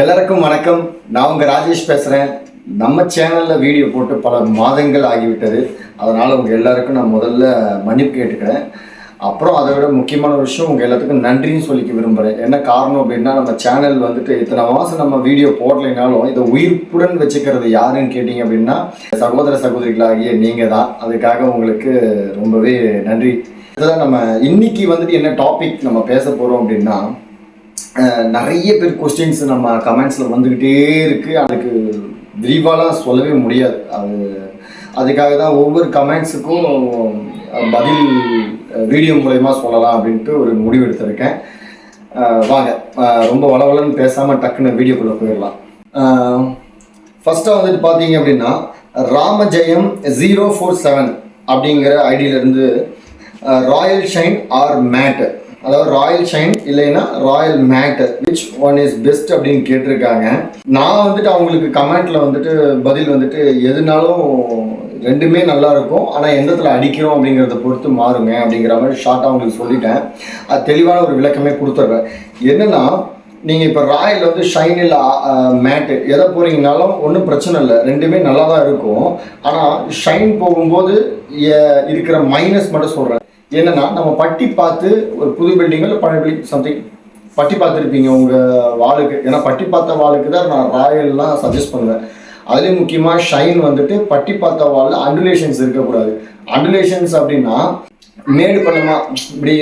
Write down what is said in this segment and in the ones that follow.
எல்லாருக்கும் வணக்கம். நான் உங்கள் ராஜேஷ் பேசுகிறேன் நம்ம சேனலில் வீடியோ போட்டு பல மாதங்கள் ஆகிவிட்டது. அதனால் உங்கள் எல்லாருக்கும் நான் முதல்ல மன்னிப்பு கேட்டுக்கிறேன். அப்புறம் அதை விட முக்கியமான விஷயம் உங்கள் எல்லாத்துக்கும் நன்றின்னு சொல்லிக்க விரும்புகிறேன் என்ன காரணம் அப்படின்னா நம்ம சேனல் வந்துட்டு இத்தனை மாதம் நம்ம வீடியோ போடலைனாலும் இதை உயிர்ப்புடன் வச்சுக்கிறது யாருன்னு கேட்டிங்க அப்படின்னா சகோதர சகோதரிகளாகிய நீங்கள் தான். அதுக்காக உங்களுக்கு ரொம்பவே நன்றி. இதுதான் நம்ம இன்னைக்கு வந்துட்டு என்ன டாபிக் நம்ம பேச போகிறோம் அப்படின்னா நிறைய பேர் கொஸ்டின்ஸ் நம்ம கமெண்ட்ஸில் வந்துக்கிட்டே இருக்குது அதுக்கு விரிவாலாம் சொல்லவே முடியாது. அது அதுக்காக தான் ஒவ்வொரு கமெண்ட்ஸுக்கும் பதில் வீடியோ மூலயமா சொல்லலாம் அப்படின்ட்டு ஒரு முடிவு எடுத்திருக்கேன். வாங்க. ரொம்ப வளவலன்னு பேசாமல் டக்குன்னு வீடியோக்குள்ளே போயிடலாம். ஃபஸ்ட்டாக வந்துட்டு பார்த்தீங்க அப்படின்னா ராமஜெயம் ஜீரோ ஃபோர் செவன் அப்படிங்கிற ஐடியிலேருந்து ராயல் ஷைன் ஆர் மேட் அதாவது ராயல் ஷைன் இல்லைன்னா Royale Matt which one is best அப்படின்னு கேட்டிருக்காங்க. நான் வந்துட்டு அவங்களுக்கு கமெண்ட்ல வந்துட்டு பதில் வந்துட்டு எதுனாலும் ரெண்டுமே நல்லா இருக்கும். ஆனால் எந்த இடத்துல அடிக்கிறோம் அப்படிங்கிறத பொறுத்து மாறுங்க அப்படிங்கிற மாதிரி ஷார்ட்டாக அவங்களுக்கு சொல்லிட்டேன். அது தெளிவான ஒரு விளக்கமே கொடுத்துட்றேன் என்னன்னா நீங்கள் இப்போ ராயல் வந்து ஷைன் இல்லை மேட்டு எதை போகிறீங்கனாலும் ஒன்றும் பிரச்சனை இல்லை. ரெண்டுமே நல்லா தான் இருக்கும். ஆனால் ஷைன் போகும்போது இருக்கிற மைனஸ் மட்டும் சொல்கிறேன் என்னன்னா நம்ம பட்டி பார்த்து ஒரு புது பில்டிங் இல்லை பழைய பில்டிங் சம்திங் பட்டி பார்த்துருப்பீங்க உங்கள் வாளுக்கு. ஏன்னா பட்டி பார்த்த வாளுக்கு தான் நான் ராயல்லாம் சஜஸ்ட் பண்ணுவேன். அதுலேயும் முக்கியமாக ஷைன் வந்துட்டு பட்டி பார்த்த வாலில் அண்டுலேஷன்ஸ் இருக்கக்கூடாது. அண்டுலேஷன்ஸ் அப்படின்னா மேடு பள்ளமா இப்படி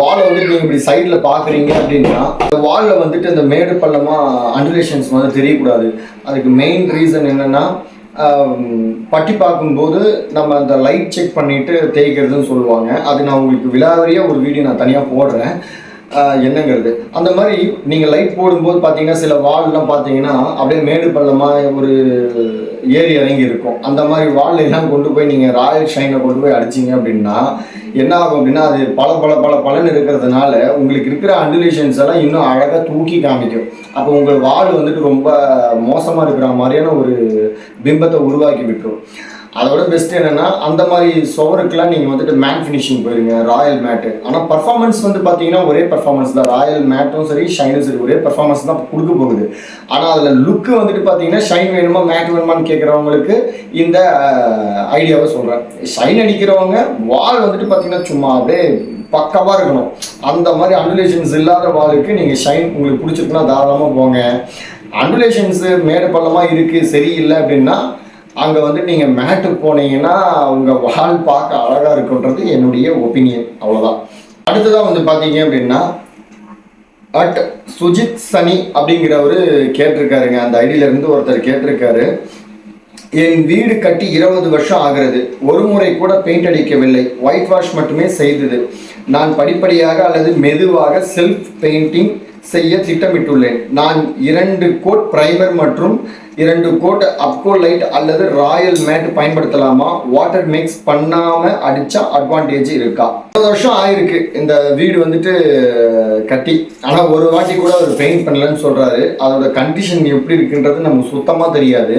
வாலை வந்துட்டு நீங்கள் இப்படி சைடில் பார்க்குறீங்க அப்படின்னா அந்த வாலில் வந்துட்டு இந்த மேடு பள்ளமா அண்டுலேஷன்ஸ் வந்து தெரியக்கூடாது. அதுக்கு மெயின் ரீசன் என்னன்னா பட்டி பார்க்கும்போது நம்ம அந்த லைட் செக் பண்ணிட்டு தேய்க்கிறதுன்னு சொல்லுவாங்க. அது நான் உங்களுக்கு விழாவறியாக ஒரு வீடியோ நான் தனியாக போடுறேன். என்னங்கிறது. அந்த மாதிரி நீங்கள் லைட் போடும்போது பார்த்தீங்கன்னா சில வால்லாம் பார்த்தீங்கன்னா அப்படியே மேடு பள்ளமாக ஒரு ஏரி இறங்கி இருக்கும். அந்த மாதிரி வால் எல்லாம் கொண்டு போய் நீங்கள் ராயல் ஷைனை கொண்டு போய் அடிச்சீங்க அப்படின்னா என்ன ஆகும் அப்படின்னா அது பல பல பல பலன் இருக்கிறதுனால உங்களுக்கு இருக்கிற அண்டுலேஷன்ஸ் எல்லாம் இன்னும் அழகாக தூக்கி காமிக்கும். அப்போ உங்கள் வால் வந்துட்டு ரொம்ப மோசமாக இருக்கிற மாதிரியான ஒரு பிம்பத்தை உருவாக்கி விட்டுரும். அதோட பெஸ்ட் என்னன்னா அந்த மாதிரி சுவருக்குலாம் நீங்கள் வந்துட்டு மேட் ஃபினிஷிங் போயிருங்க ராயல் மேட்டு ஆனால் பர்ஃபார்மன்ஸ் வந்து பார்த்தீங்கன்னா ஒரே பர்ஃபார்மன்ஸ் தான். ராயல் மேட்டும் சரி ஷைனும் சரி ஒரே பர்ஃபார்மன்ஸ் தான் கொடுக்க போகுது. ஆனால் அதில் லுக்கு வந்துட்டு பார்த்தீங்கன்னா ஷைன் வேணுமா மேட் வேணுமான்னு கேட்குறவங்களுக்கு இந்த ஐடியாவை சொல்கிறேன் ஷைன் அடிக்கிறவங்க வால் வந்துட்டு பார்த்தீங்கன்னா சும்மா அப்படியே பக்காவாக இருக்கணும். அந்த மாதிரி அண்டுலேஷன்ஸ் இல்லாத வாளுக்கு நீங்கள் ஷைன் உங்களுக்கு பிடிச்சிருக்குன்னா தாராளமாக போங்க. அண்டுலேஷன்ஸு மேடு பள்ளமாக இருக்குது சரியில்லை அப்படின்னா அங்கே வந்து நீங்கள் மேட்டுக்கு போனீங்கன்னா உங்கள் வால் பார்க்க அழகாக இருக்குன்றது என்னுடைய ஒப்பீனியன். அவ்வளோதான் அடுத்ததாக வந்து பார்த்தீங்க அப்படின்னா அட் சுஜித் சனி அப்படிங்கிறவரு கேட்டிருக்காருங்க. அந்த ஐடியிலேருந்து ஒருத்தர் கேட்டிருக்காரு. என் வீடு கட்டி இருபது வருஷம் ஆகிறது. ஒரு முறை கூட பெயிண்ட் அடிக்கவில்லை. ஒயிட் வாஷ் மட்டுமே செய்தது. நான் படிப்படியாக அல்லது மெதுவாக செல்ஃப் பெயிண்டிங் செய்ய திட்டமிட்டுள்ளேன். நான் இரண்டு கோட் பிரைமர் மற்றும் இரண்டு கோட் அப்கோ லைட் அல்லது ராயல் மேட் பயன்படுத்தலாமா? வாட்டர் மிக்ஸ் பண்ணாம அடிச்சா அட்வான்டேஜ் இருக்கா? இருபது வருஷம் ஆயிருக்கு. இந்த வீடு வந்துட்டு கட்டி. ஆனால் ஒரு வாட்டி கூட அவர் பெயிண்ட் பண்ணலன்னு சொல்றாரு. அதோட கண்டிஷன் எப்படி இருக்குன்றது நமக்கு சுத்தமாக தெரியாது.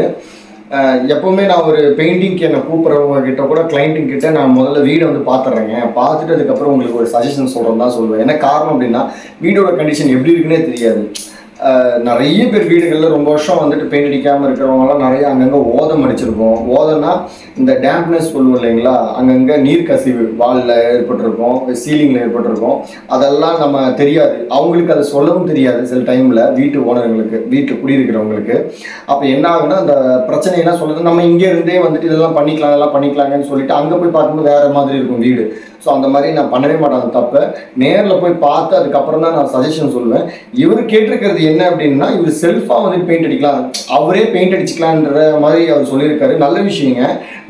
எப்போவுமே நான் ஒரு பெயிண்டிங்க்கு என்னை கூப்பிட்றவங்க கிட்ட கூட கிளைண்ட்டுங்க கிட்ட நான் முதல்ல வீடை வந்து பார்த்துட்றேங்க. பார்த்துட்டு அதுக்கப்புறம் உங்களுக்கு ஒரு சஜஷன் சொல்கிறேன் தான் சொல்லுவேன். என்ன காரணம் அப்படின்னா வீடோட கண்டிஷன் எப்படி இருக்குன்னே தெரியாது. நிறைய பேர் வீடுகளில் ரொம்ப வருஷம் வந்துட்டு பெயிண்ட் அடிக்காமல் இருக்கிறவங்கலாம் நிறைய அங்கங்கே ஓதம் அடிச்சிருப்போம். ஓதம்னா இந்த டேம்ப்னஸ் சொல்லுவோம் இல்லைங்களா? அங்கங்கே நீர் கசிவு வாலில் ஏற்பட்டிருக்கும் சீலிங்கில் ஏற்பட்டிருக்கும். அதெல்லாம் நம்ம தெரியாது. அவங்களுக்கு அதை சொல்லவும் தெரியாது சில டைமில் வீட்டு ஓனர்களுக்கு வீட்டு குடியிருக்கிறவங்களுக்கு. அப்போ என்ன ஆகுனா அந்த பிரச்சனையெல்லாம் சொல்லுது. நம்ம இங்கே இருந்தே வந்துட்டு இதெல்லாம் பண்ணிக்கலாம் இதெல்லாம் பண்ணிக்கலாங்கன்னு சொல்லிட்டு அங்கே போய் பார்க்கும்போது வேறு மாதிரி இருக்கும் வீடு. ஸோ அந்த மாதிரி நான் பண்ணவே மாட்டேன். அந்த தப்பை நேரில் போய் பார்த்து அதுக்கப்புறம் தான் நான் சஜஷன் சொல்லுவேன். இவர் கேட்டிருக்கிறது என்ன அப்படின்னா இவர் செல்ஃபாக வந்து பெயிண்ட் அடிக்கலாம். அவரே பெயிண்ட் அடிச்சுக்கலான்ற மாதிரி அவர் சொல்லியிருக்காரு. நல்ல விஷயங்க.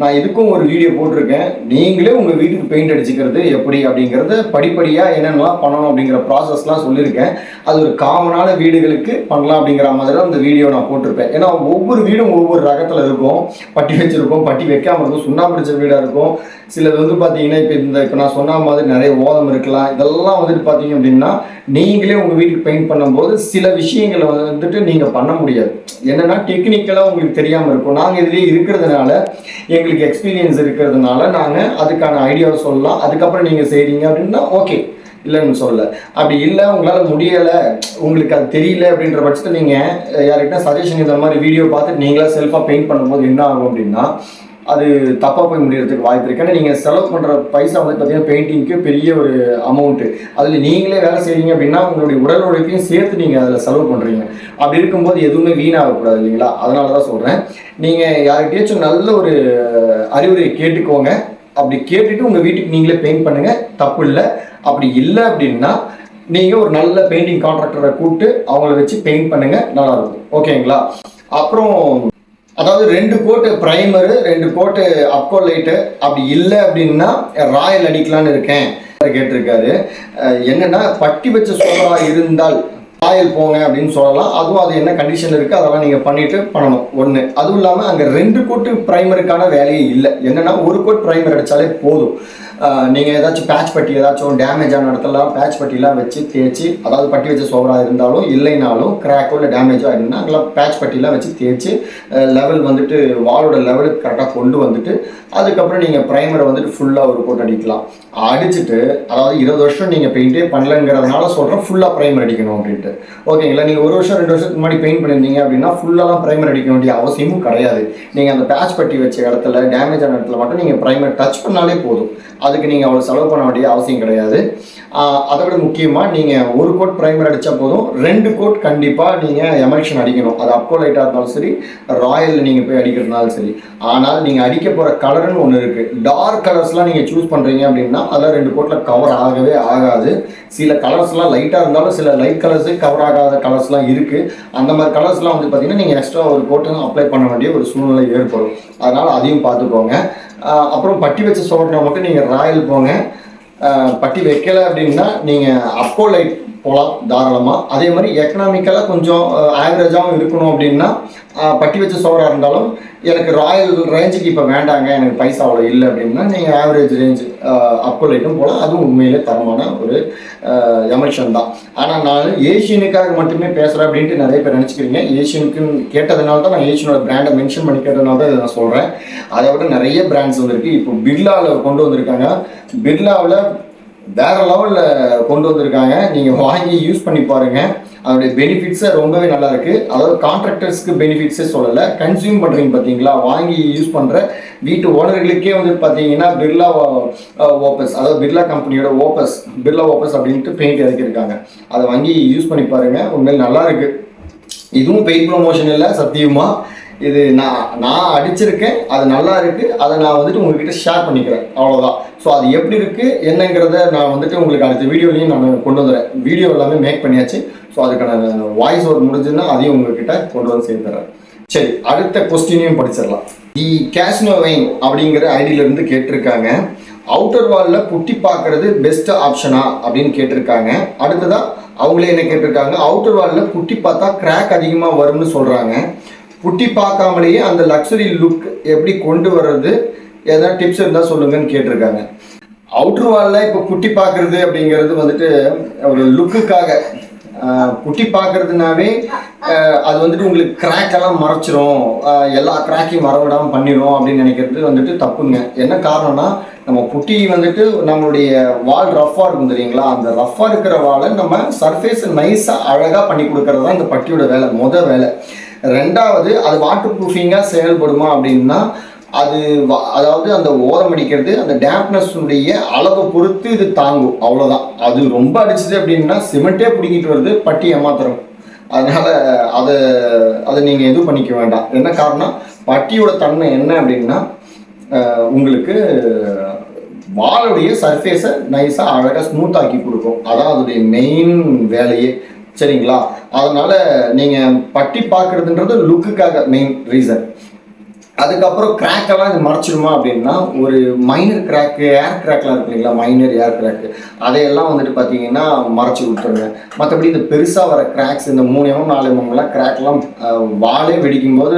நான் இதுக்கும் ஒரு வீடியோ போட்டிருக்கேன். நீங்களே உங்கள் வீட்டுக்கு பெயிண்ட் அடிச்சுக்கிறது எப்படி அப்படிங்கிறத படிப்படியாக என்னென்னலாம் பண்ணணும் அப்படிங்கிற ப்ராசஸ்லாம் சொல்லியிருக்கேன். அது ஒரு காமனான வீடுகளுக்கு பண்ணலாம் அப்படிங்கிற மாதிரி தான் இந்த வீடியோ நான் போட்டிருப்பேன். ஏன்னா ஒவ்வொரு வீடும் ஒவ்வொரு ரகத்தில் இருக்கும். பட்டி வச்சிருக்கும் பட்டி வைக்காமல் இருக்கும் சுண்ணாம்பு அடிச்ச வீடாக இருக்கும். சிலது வந்து பார்த்தீங்கன்னா இப்போ இந்த இப்போ நான் சொன்ன மாதிரி நிறைய ஓதம் இருக்கலாம். இதெல்லாம் வந்துட்டு பார்த்தீங்க அப்படின்னா நீங்களே உங்கள் வீட்டுக்கு பெயிண்ட் பண்ணும்போது சில விஷயங்களை வந்துட்டு நீங்கள் பண்ண முடியாது. என்னன்னா டெக்னிக்கலாக உங்களுக்கு தெரியாமல் இருக்கும். நாங்கள் இதுலேயே இருக்கிறதுனால எங்களுக்கு எக்ஸ்பீரியன்ஸ் இருக்கிறதுனால நாங்கள் அதுக்கான ஐடியாவை சொல்லலாம். அதுக்கப்புறம் நீங்கள் செய்கிறீங்க அப்படின்னா ஓகே இல்லைன்னு சொல்ல அப்படி இல்லை உங்களால் முடியலை உங்களுக்கு அது தெரியல அப்படின்ற பட்சத்தில் நீங்கள் யார்கிட்ட சஜஷன் இந்த மாதிரி வீடியோ பார்த்துட்டு நீங்களாக செல்ஃபாக பெயிண்ட் பண்ணும்போது என்ன ஆகும் அப்படின்னா அது தப்பாக போய் முடியறதுக்கு வாய்ப்பு இருக்கு. ஏன்னா நீங்கள் செலவு பண்ணுற பைசா வந்து பார்த்தீங்கன்னா பெயிண்டிங்க்கு பெரிய ஒரு அமௌண்ட்டு அதில் நீங்களே வேலை செய்கிறீங்க அப்படின்னா உங்களுடைய உடல் உழைப்பையும் சேர்த்து நீங்கள் அதில் செலவு பண்ணுறீங்க அப்படி இருக்கும்போது எதுவுமே வீணாகக்கூடாது இல்லைங்களா? அதனால தான் சொல்கிறேன் நீங்கள் யார்கிட்டயாச்சும் நல்ல ஒரு அறிவுரை கேட்டுக்கோங்க. அப்படி கேட்டுட்டு உங்கள் வீட்டுக்கு நீங்களே பெயிண்ட் பண்ணுங்கள் தப்பு இல்லை. அப்படி இல்லை அப்படின்னா நீங்கள் ஒரு நல்ல பெயிண்டிங் கான்ட்ராக்டரை கூப்பிட்டு அவங்கள வச்சு பெயிண்ட் பண்ணுங்கள் நல்லாயிருக்கும் ஓகேங்களா அப்புறம் அதாவது ரெண்டு கோட்டு ப்ரைமரு ரெண்டு கோட்டு அப்கோ லைட்டு அப்படி இல்லை அப்படின்னா ராயல் அடிக்கலான்னு இருக்கேன். கேட்டிருக்காரு. என்னன்னா பட்டி வச்ச சோழரா இருந்தால் ராயல் போங்க அப்படின்னு சொல்லலாம். அதுவும் அது என்ன கண்டிஷன் இருக்குது அதெல்லாம் நீங்கள் பண்ணிட்டு பண்ணணும். ஒன்று அதுவும் இல்லாமல் அங்கே ரெண்டு கோட்டு ப்ரைமருக்கான வேலையே இல்லை. என்னன்னா ஒரு கோட் ப்ரைமர் அடித்தாலே போதும். நீங்கள் ஏதாச்சும் பேட்ச் பட்டி ஏதாச்சும் டேமேஜ் ஆன இடத்துலலாம் பேட்ச் பட்டிலாம் வச்சு தேய்ச்சி அதாவது பட்டி வச்ச சோவராக இருந்தாலும் இல்லைனாலும் கிராக்கோ இல்லை டேமேஜோ ஆகிருந்தா அங்கெல்லாம் பேட்ச் பட்டிலாம் வச்சு தேய்ச்சி லெவல் வந்துட்டு வாலோட லெவலுக்கு கரெக்டாக கொண்டு வந்துட்டு அதுக்கப்புறம் நீங்கள் ப்ரைமரை வந்துட்டு ஃபுல்லாக ஒரு கோட் அடிக்கலாம். அடிச்சுட்டு அதாவது இருபது வருஷம் நீங்கள் பெயிண்டே பண்ணலங்கிறதுனால சொல்கிறேன் ஃபுல்லாக ப்ரைமர் அடிக்கணும் அப்படின்ட்டு. ஓகேங்களா நீங்கள் ஒரு வருஷம் ரெண்டு வருஷத்துக்கு முன்னாடி பெயிண்ட் பண்ணியிருந்தீங்க அப்படின்னா ஃபுல்லாலாம் ப்ரைமர் அடிக்க வேண்டிய அவசியமும் கிடையாது. நீங்கள் அந்த பேட்ச் பட்டி வச்ச இடத்துல டேமேஜ் ஆன இடத்துல மட்டும் நீங்கள் ப்ரைமர் டச் பண்ணாலே போதும். அதுக்கு நீங்கள் அவ்வளோ செலவு பண்ண வேண்டிய அவசியம் கிடையாது. அதை விட முக்கியமாக நீங்கள் ஒரு கோட் ப்ரைமர் அடித்தா போதும். ரெண்டு கோட் கண்டிப்பாக நீங்கள் எமல்ஷன் அடிக்கணும். அது அப்போ லைட்டாக இருந்தாலும் சரி ராயலில் நீங்கள் போய் அடிக்கிறதுனாலும் சரி. ஆனால் நீங்கள் அடிக்க போகிற கலருன்னு ஒன்று இருக்குது டார்க் கலர்ஸ்லாம் நீங்கள் சூஸ் பண்ணுறீங்க அப்படின்னா அதெல்லாம் ரெண்டு கோட்டில் கவர் ஆகவே ஆகாது. சில கலர்ஸ்லாம் லைட்டாக இருந்தாலும் சில லைட் கலர்ஸு கவர் ஆகாத கலர்ஸ்லாம் இருக்குது அந்த மாதிரி கலர்ஸ்லாம் வந்து பார்த்திங்கன்னா நீங்கள் எக்ஸ்ட்ரா ஒரு கோட்டு அப்ளை பண்ண வேண்டிய ஒரு சூழ்நிலை ஏற்படும். அதனால் அதையும் பார்த்துக்கோங்க. அப்புறம் பட்டி வச்ச சோழனா மட்டும் நீங்கள் ராயல் போங்க. பட்டி வைக்கலை அப்படின்னா நீங்கள் அப்போ லைட் போகலாம் தாராளமாக அதே மாதிரி எக்கனாமிக்கலாக கொஞ்சம் ஆவரேஜாகவும் இருக்கணும் அப்படின்னா பட்டி வச்ச சோறாக இருந்தாலும் எனக்கு ராயல் ரேஞ்சுக்கு இப்போ வேண்டாங்க எனக்கு பைசா அவ்வளோ இல்லை அப்படின்னா நீங்கள் ஆவரேஜ் ரேஞ்ச் அப்போ லைட்டும் போகலாம். அதுவும் உண்மையிலே தரமான ஒரு எமல்ஷன் தான். ஆனால் நான் ஏஷியனுக்காக மட்டுமே பேசுகிறேன் அப்படின்ட்டு நிறைய பேர் நினச்சிக்கிறீங்க. ஏஷியனுக்குன்னு கேட்டதுனால தான் நான் ஏஷியனோட பிராண்டை மென்ஷன் பண்ணி கேட்டதுனால தான் இதை நான் சொல்கிறேன் அதை விட நிறைய பிராண்ட்ஸ் வந்துருக்கு. இப்போ பிர்லாவில் கொண்டு வந்திருக்காங்க. பிர்லாவில் வேற லெவலில் கொண்டு வந்திருக்காங்க. நீங்கள் வாங்கி யூஸ் பண்ணி பாருங்க. அதோடைய பெனிஃபிட்ஸை ரொம்பவே நல்லா இருக்கு. அதாவது கான்ட்ராக்டர்ஸ்க்கு பெனிஃபிட்ஸே சொல்லலை. கன்சியூம் பண்ணுறீங்க பார்த்தீங்களா வாங்கி யூஸ் பண்ணுற வீட்டு ஓனர்களுக்கே வந்து பார்த்தீங்கன்னா பிர்லா ஓப்பஸ் அதாவது பிர்லா கம்பெனியோட ஓப்பஸ் பிர்லா ஓப்பஸ் அப்படின்ட்டு பெயிண்ட் இறக்கியிருக்காங்க. அதை வாங்கி யூஸ் பண்ணி பாருங்க. உண்மையில் நல்லா இருக்கு. இதுவும் பெயிட் ப்ரொமோஷன் இல்லை சத்தியமாக இது நான் நான் அடிச்சிருக்கேன் அது நல்லா இருக்கு அதை நான் வந்துட்டு உங்ககிட்ட ஷேர் பண்ணிக்கிறேன் அவ்வளோதான் ஸோ அது எப்படி இருக்கு என்னங்கிறத நான் வந்துட்டு உங்களுக்கு அடுத்த வீடியோலையும் நான் கொண்டு வந்துடுறேன். வீடியோ எல்லாமே மேக் பண்ணியாச்சு. ஸோ அதுக்கான வாய்ஸ் ஒரு முடிஞ்சுன்னா அதையும் உங்ககிட்ட கொண்டு வந்து சேர்ந்துடுறேன் சரி அடுத்த கொஸ்டினையும் படிச்சிடலாம். தி கேஷ்னோவைன் அப்படிங்கிற ஐடியில இருந்து கேட்டிருக்காங்க. அவுட்டர் வாலில் புட்டி பார்க்கறது பெஸ்ட் ஆப்ஷனா அப்படின்னு கேட்டிருக்காங்க. அடுத்ததாக அவங்களே என்ன கேட்டிருக்காங்க? அவுட்டர் வாலில் புட்டி பார்த்தா கிராக் அதிகமாக வரும்னு சொல்கிறாங்க புட்டி பார்க்காமலேயே அந்த லக்ஸரி லுக் எப்படி கொண்டு வர்றது? எதனா டிப்ஸ் இருந்தால் சொல்லுங்கன்னு கேட்டிருக்காங்க. அவுட்ரு வாலில் இப்போ புட்டி பார்க்குறது அப்படிங்கிறது வந்துட்டு ஒரு லுக்குக்காக புட்டி பார்க்கறதுனாவே அது வந்துட்டு உங்களுக்கு கிராக் எல்லாம் மறைச்சிரும். எல்லா கிராக்கையும் மறவிடாமல் பண்ணிடும் அப்படின்னு நினைக்கிறது வந்துட்டு தப்புங்க. என்ன காரணம்னா நம்ம புட்டி வந்துட்டு நம்மளுடைய வால் ரஃப்பாக இருக்கும் தெரியுங்களா? அந்த ரஃப்பாக இருக்கிற வாலை நம்ம சர்ஃபேஸ் நைஸாக அழகாக பண்ணி கொடுக்கறது தான் இந்த பட்டியோட வேலை மொதல் வேலை. ரெண்டாவது அது வாட்டர் ப்ரூஃபிங்காக செயல்படுமா அப்படின்னா அது அதாவது அந்த ஓரம் அடிக்கிறது அந்த டேம்ப்னஸ்னுடைய அளவை பொறுத்து இது தாங்கும். அவ்வளோதான் அது ரொம்ப அடிச்சது அப்படின்னா சிமெண்ட்டே பிடிங்கிட்டு வருது பட்டி ஏமாத்திரம். அதனால் அதை அதை நீங்கள் எதுவும் பண்ணிக்க வேண்டாம். என்ன காரணம்? பட்டியோட தன்மை என்ன அப்படின்னா உங்களுக்கு வாளுடைய சர்ஃபேஸை நைஸாக அழகாக ஸ்மூத் ஆக்கி கொடுக்கும். அதான் அதோடைய மெயின் வேலையே. சரிங்களா? அதனால நீங்கள் பட்டி பார்க்கறதுன்றது லுக்குக்காக மெயின் ரீசன் அதுக்கப்புறம் crack எல்லாம் இது மறைச்சிடுமா அப்படின்னா ஒரு மைனர் கிராக்கு ஏர் கிராக்லாம் இருக்கு இல்லைங்களா? மைனர் ஏர் கிராக்கு அதையெல்லாம் வந்துட்டு பார்த்தீங்கன்னா மறைச்சி விட்டுருங்க மற்றபடி இந்த பெருசாக வர கிராக்ஸ் இந்த மூணு எம்எம் நாலு எம்எம்லாம் கிராக்லாம் வாழே வெடிக்கும்போது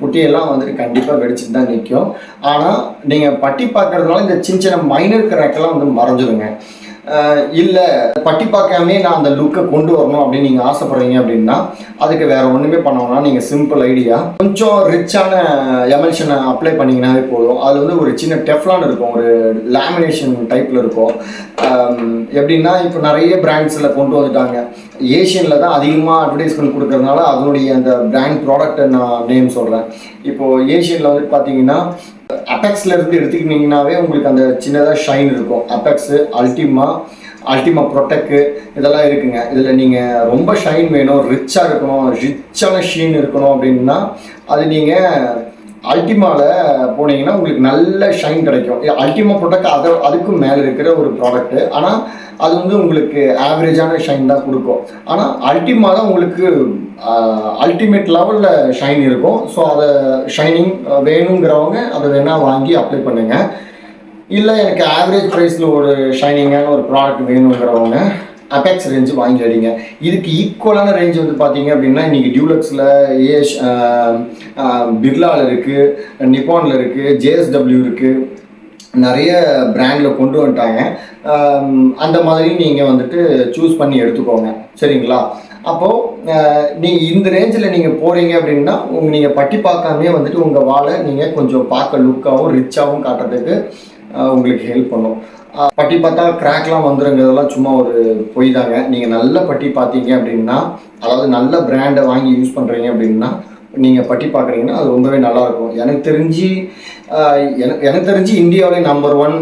புட்டியெல்லாம் வந்துட்டு கண்டிப்பாக வெடிச்சிட்டு தான் நிற்கும் ஆனால் நீங்கள் பட்டி பார்க்கறதுனால இந்த சின்ன சின்ன மைனர் கிராக்கெல்லாம் வந்து மறைஞ்சிருங்க. இல்லை பட்டி பார்க்காமே நான் அந்த லுக்கை கொண்டு வரணும் அப்படின்னு நீங்கள் ஆசைப்படுறீங்க அப்படின்னா அதுக்கு வேறு ஒன்றுமே பண்ணணும்னா நீங்கள் சிம்பிள் ஐடியா கொஞ்சம் ரிச்சான எமல்ஷனை அப்ளை பண்ணிங்கனாவே போதும். அதில் வந்து ஒரு சின்ன டெஃப்லான் இருக்கும். ஒரு லேமினேஷன் டைப்பில் இருக்கும். எப்படின்னா இப்போ நிறைய பிராண்ட்ஸில் கொண்டு வந்துட்டாங்க. ஏஷியனில் தான் அதிகமாக அட்வர்டைஸ்மெண்ட் கொடுக்கறதுனால அதனுடைய அந்த பிராண்ட் ப்ராடக்ட்டை நான் நேம் சொல்கிறேன் இப்போது ஏஷியனில் வந்து பார்த்தீங்கன்னா அபெக்ஸ்ல இருந்து எடுத்துக்கிட்டிங்கனாவே உங்களுக்கு அந்த சின்னதாக ஷைன் இருக்கும். அபெக்ஸு அல்டிமா அல்டிமா ப்ரொடெக்கு இதெல்லாம் இருக்குங்க. இதில் நீங்கள் ரொம்ப ஷைன் வேணும் ரிச்சாக இருக்கணும் ரிச்சான ஷீன் இருக்கணும் அப்படின்னா அது நீங்கள் அல்டிமாவில் போனீங்கன்னா உங்களுக்கு நல்ல ஷைன் கிடைக்கும். அல்டிமா ப்ராடக்ட் அதை அதுக்கும் மேலே இருக்கிற ஒரு ப்ராடக்ட்டு ஆனால் அது வந்து உங்களுக்கு ஆவரேஜான ஷைன் தான் கொடுக்கும். ஆனால் அல்டிமா தான் உங்களுக்கு அல்டிமேட் லெவலில் ஷைன் இருக்கும். ஸோ அதை ஷைனிங் வேணுங்கிறவங்க அதை வேணால் வாங்கி அப்ளை பண்ணுங்கள் இல்லை எனக்கு ஆவரேஜ் ப்ரைஸில் ஒரு ஷைனிங்கான ஒரு ப்ராடக்ட் வேணுங்கிறவங்க அபேக்ஸ் ரேஞ்சு வாங்கி அடிங்க இதுக்கு ஈக்குவலான ரேஞ்ச் வந்து பார்த்தீங்க அப்படின்னா இன்றைக்கி டியூலக்ஸில் ஏஷ் பிர்லாவில் இருக்குது நிப்பானில் இருக்குது ஜேஎஸ்டபிள்யூ இருக்குது நிறைய பிராண்டில் கொண்டு வந்துட்டாங்க. அந்த மாதிரி நீங்கள் வந்துட்டு சூஸ் பண்ணி எடுத்துக்கோங்க. சரிங்களா? அப்போது நீங்கள் இந்த ரேஞ்சில் நீங்கள் போகிறீங்க அப்படின்னா உங்க நீங்கள் பட்டி பார்க்காமே வந்துட்டு உங்கள் வாழை நீங்கள் கொஞ்சம் பார்க்க லுக்காகவும் ரிச்சாகவும் காட்டுறதுக்கு உங்களுக்கு ஹெல்ப் பண்ணும். பட்டி பார்த்தா கிராக்லாம் வந்துருங்கிறதெல்லாம் சும்மா ஒரு பொய் தாங்க நீங்கள் நல்ல பட்டி பார்த்தீங்க அப்படின்னா அதாவது நல்ல பிராண்டை வாங்கி யூஸ் பண்ணுறீங்க அப்படின்னா நீங்கள் பட்டி பார்க்குறீங்கன்னா அது ரொம்பவே நல்லாயிருக்கும். எனக்கு தெரிஞ்சு எனக்கு எனக்கு தெரிஞ்சு இந்தியாவிலே நம்பர் ஒன்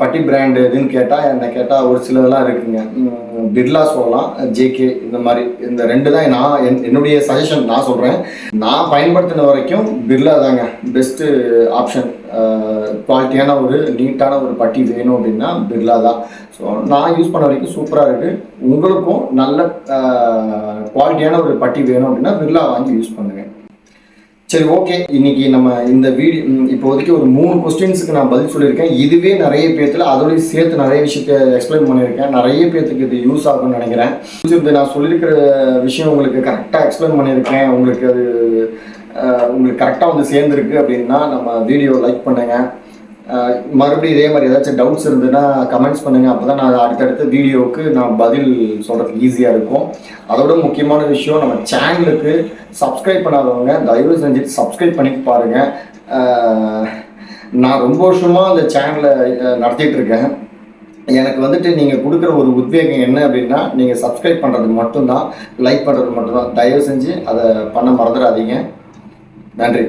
பட்டி பிராண்டு எதுன்னு கேட்டால் என்னை கேட்டால் ஒரு சிலதெல்லாம் இருக்குங்க. பிர்லா சொல்லலாம் ஜேகே இந்த மாதிரி இந்த ரெண்டு தான் நான் என்- என்னுடைய சஜஷன் நான் சொல்கிறேன் நான் பயன்படுத்தின வரைக்கும் பிர்லா தாங்க பெஸ்ட்டு ஆப்ஷன் குவாலிட்டியான ஒரு நீட்டான ஒரு பட்டி வேணும் அப்படின்னா பிர்லா தான். ஸோ நான் யூஸ் பண்ண வரைக்கும் சூப்பராக இருக்குது உங்களுக்கும் நல்ல குவாலிட்டியான ஒரு பட்டி வேணும் அப்படின்னா பிர்லா வாங்கி யூஸ் பண்ணுங்க. சரி ஓகே இன்னைக்கு நம்ம இந்த வீடியோ இப்போதைக்கு ஒரு மூணு கொஸ்டின்ஸுக்கு நான் பதில் சொல்லியிருக்கேன். இதுவே நிறைய பேர்த்தில் அதோடய சேர்த்து நிறைய விஷயத்த எக்ஸ்பிளைன் பண்ணியிருக்கேன். நிறைய பேர்த்துக்கு இது யூஸ் ஆகும்னு நினைக்கிறேன். இது நான் சொல்லியிருக்கிற விஷயம் உங்களுக்கு கரெக்டாக எக்ஸ்பிளைன் பண்ணியிருக்கேன். உங்களுக்கு அது உங்களுக்கு கரெக்டாக வந்து சேர்ந்துருக்கு அப்படின்னா நம்ம வீடியோ லைக் பண்ணுங்கள் மறுபடியும் இதே மாதிரி ஏதாச்சும் டவுட்ஸ் இருந்ததுன்னா கமெண்ட்ஸ் பண்ணுங்கள் அப்போ தான் நான் அடுத்தடுத்த வீடியோவுக்கு நான் பதில் சொல்கிறதுக்கு ஈஸியாக இருக்கும். அதோட முக்கியமான விஷயம் நம்ம சேனலுக்கு சப்ஸ்கிரைப் பண்ணாதவங்க தயவு செஞ்சு சப்ஸ்கிரைப் பண்ணிட்டு பாருங்கள் நான் ரொம்ப வருஷமாக அந்த சேனலை நடத்திட்டு இருக்கேன். எனக்கு வந்துட்டு நீங்கள் கொடுக்குற ஒரு உத்வேகம் என்ன அப்படின்னா நீங்கள் சப்ஸ்கிரைப் பண்ணுறது மட்டும்தான் லைக் பண்ணுறது மட்டும்தான். தயவு செஞ்சு அதை பண்ண மறந்துடாதீங்க. நன்றி.